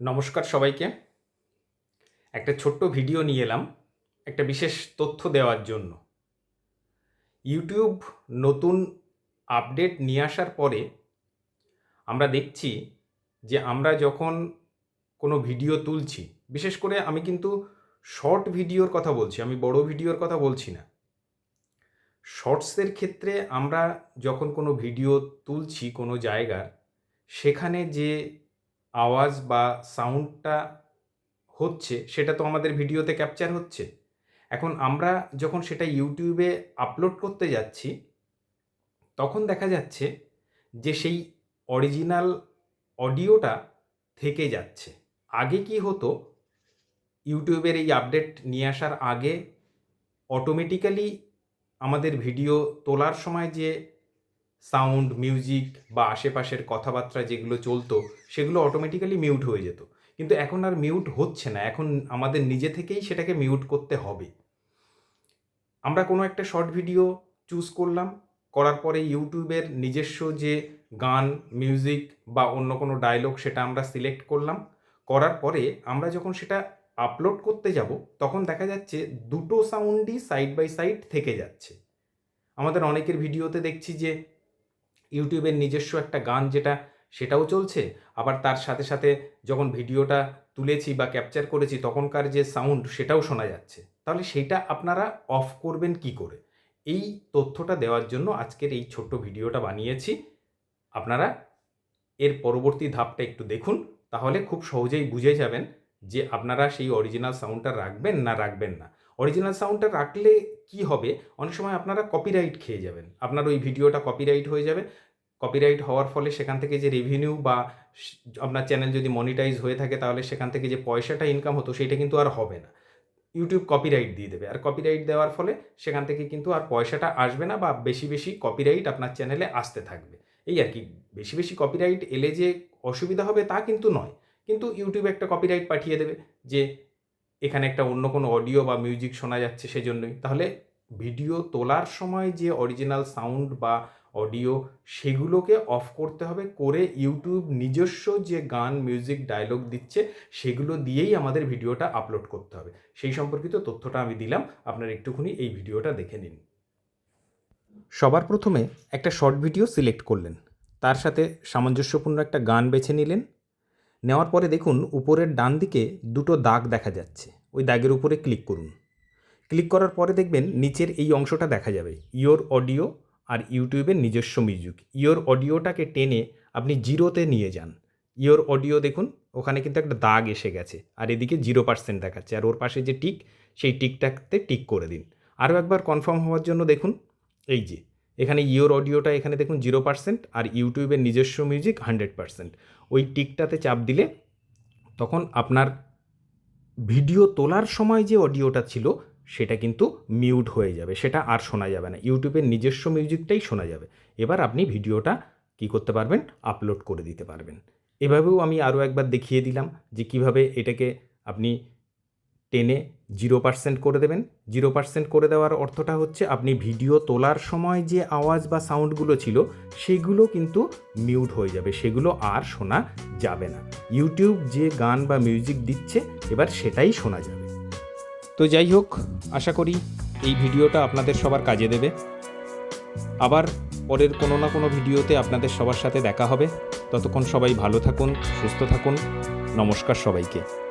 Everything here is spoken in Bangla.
নমস্কার সবাইকে। একটা ছোট্ট ভিডিও নিয়ে এলাম, একটা বিশেষ তথ্য দেওয়ার জন্য। ইউটিউব নতুন আপডেট নিয়ে আসার পরে আমরা দেখছি যে আমরা যখন কোনো ভিডিও তুলছি, বিশেষ করে আমি কিন্তু শর্ট ভিডিওর কথা বলছি, আমি বড় ভিডিওর কথা বলছি না। শর্টসের ক্ষেত্রে আমরা যখন কোনো ভিডিও তুলছি কোনো জায়গার, সেখানে যে আওয়াজ বা সাউন্ডটা হচ্ছে, সেটা তো আমাদের ভিডিওতে ক্যাপচার হচ্ছে। এখন আমরা যখন সেটা ইউটিউবে আপলোড করতে যাচ্ছি, তখন দেখা যাচ্ছে যে সেই অরিজিনাল অডিওটা থেকে যাচ্ছে। আগে কি হতো ইউটিউবের এই আপডেট নিয়ে আসার আগে অটোমেটিক্যালি আমাদের ভিডিও তোলার সময় যে সাউন্ড, মিউজিক বা আশেপাশের কথাবার্তা যেগুলো চলতো, সেগুলো অটোমেটিক্যালি মিউট হয়ে যেত। কিন্তু এখন আর মিউট হচ্ছে না। এখন আমাদের নিজে থেকেই সেটাকে মিউট করতে হবে। আমরা কোনো একটা শর্ট ভিডিও চুজ করলাম, করার পরে ইউটিউবের নিজস্ব যে গান মিউজিক বা অন্য কোনো ডায়লগ সেটা আমরা সিলেক্ট করলাম। করার পরে আমরা যখন সেটা আপলোড করতে যাব, তখন দেখা যাচ্ছে দুটো সাউন্ডই সাইড বাই সাইড থেকে যাচ্ছে। আমাদের অনেকের ভিডিওতে দেখছি যে ইউটিউবের নিজস্ব একটা গান যেটা, সেটাও চলছে। আবার তার সাথে সাথে যখন ভিডিওটা তুলেছি বা ক্যাপচার করেছি, তখনকার যে সাউন্ড সেটাও শোনা যাচ্ছে। তাহলে সেটা আপনারা অফ করবেন কি করে? এই তথ্যটা দেওয়ার জন্য আজকের এই ছোট্ট ভিডিওটা বানিয়েছি। আপনারা এর পরবর্তী ধাপটা একটু দেখুন, তাহলে খুব সহজেই বুঝে যাবেন যে আপনারা সেই অরিজিনাল সাউন্ডটা রাখবেন না রাখবেন না। অরিজিনাল সাউন্ডটা রাখলে কি হবে? অনেক সময় আপনারা কপিরাইট খেয়ে যাবেন। আপনার ওই ভিডিওটা কপিরাইট হয়ে যাবে। কপিরাইট হওয়ার ফলে সেখান থেকে যে রেভিনিউ বা আপনার চ্যানেল যদি মনিটাইজ হয়ে থাকে, তাহলে সেখান থেকে যে পয়সাটা ইনকাম হতো, সেটা কিন্তু আর হবে না। ইউটিউব কপিরাইট দিয়ে দেবে। আর কপিরাইট দেওয়ার ফলে সেখান থেকে কিন্তু আর পয়সাটা আসবে না বা বেশি বেশি কপিরাইট আপনার চ্যানেলে আসতে থাকবে। এই আর কি, বেশি বেশি কপিরাইট এলে যে অসুবিধা হবে তা কিন্তু নয়। কিন্তু ইউটিউব একটা কপিরাইট পাঠিয়ে দেবে যে এখানে একটা অন্য কোনো অডিও বা মিউজিক শোনা যাচ্ছে সেজন্যই। তাহলে ভিডিও তোলার সময় যে অরিজিনাল সাউন্ড বা অডিও সেগুলোকে অফ করতে হবে, করে ইউটিউব নিজস্ব যে গান মিউজিক ডায়লগ দিচ্ছে, সেগুলো দিয়েই আমাদের ভিডিওটা আপলোড করতে হবে। সেই সম্পর্কিত তথ্যটা আমি দিলাম, আপনারা একটুখানি এই ভিডিওটা দেখে নিন। সবার প্রথমে একটা শর্ট ভিডিও সিলেক্ট করলেন। তার সাথে সামঞ্জস্যপূর্ণ একটা গান বেছে নিলেন। নেওয়ার পরে দেখুন উপরের ডান দিকে দুটো দাগ দেখা যাচ্ছে। ওই দাগের উপরে ক্লিক করুন। ক্লিক করার পরে দেখবেন নিচের এই অংশটা দেখা যাবে। ইয়োর অডিও আর ইউটিউবের নিজস্ব মিউজিক। ইয়োর অডিওটাকে টেনে আপনি জিরোতে নিয়ে যান। ইয়োর অডিও দেখুন, ওখানে কিন্তু একটা দাগ এসে গেছে আর এদিকে জিরো পার্সেন্ট দেখাচ্ছে। আর ওর পাশে যে টিক, সেই টিকটাতে টিক করে দিন। আরও একবার কনফার্ম হওয়ার জন্য দেখুন, এই যে এখানে ইয়োর অডিওটা এখানে দেখুন জিরো পার্সেন্ট আর ইউটিউবের নিজস্ব মিউজিক হান্ড্রেড পার্সেন্ট ওই টিকটাতে চাপ দিলে তখন আপনার ভিডিও তোলার সময় যে অডিওটা ছিল, সেটা কিন্তু মিউট হয়ে যাবে, সেটা আর শোনা যাবে না। ইউটিউবের নিজস্ব মিউজিকটাই শোনা যাবে। এবার আপনি ভিডিওটা কি করতে পারবেন? আপলোড করে দিতে পারবেন। এভাবেও আমি আরও একবার দেখিয়ে দিলাম যে কীভাবে এটাকে আপনি টেনে জিরো পার্সেন্ট করে দেবেন। জিরো পার্সেন্ট করে দেওয়ার অর্থটা হচ্ছে আপনি ভিডিও তোলার সময় যে আওয়াজ বা সাউন্ডগুলো ছিল, সেগুলো কিন্তু মিউট হয়ে যাবে। সেগুলো আর শোনা যাবে না। ইউটিউব যে গান বা মিউজিক দিচ্ছে, এবার সেটাই শোনা যাবে। তো যাই হোক, আশা করি এই ভিডিওটা আপনাদের সবার কাজে দেবে। আবার পরের কোনো না কোনো ভিডিওতে আপনাদের সবার সাথে দেখা হবে। ততক্ষণ সবাই ভালো থাকুন, সুস্থ থাকুন। নমস্কার সবাইকে।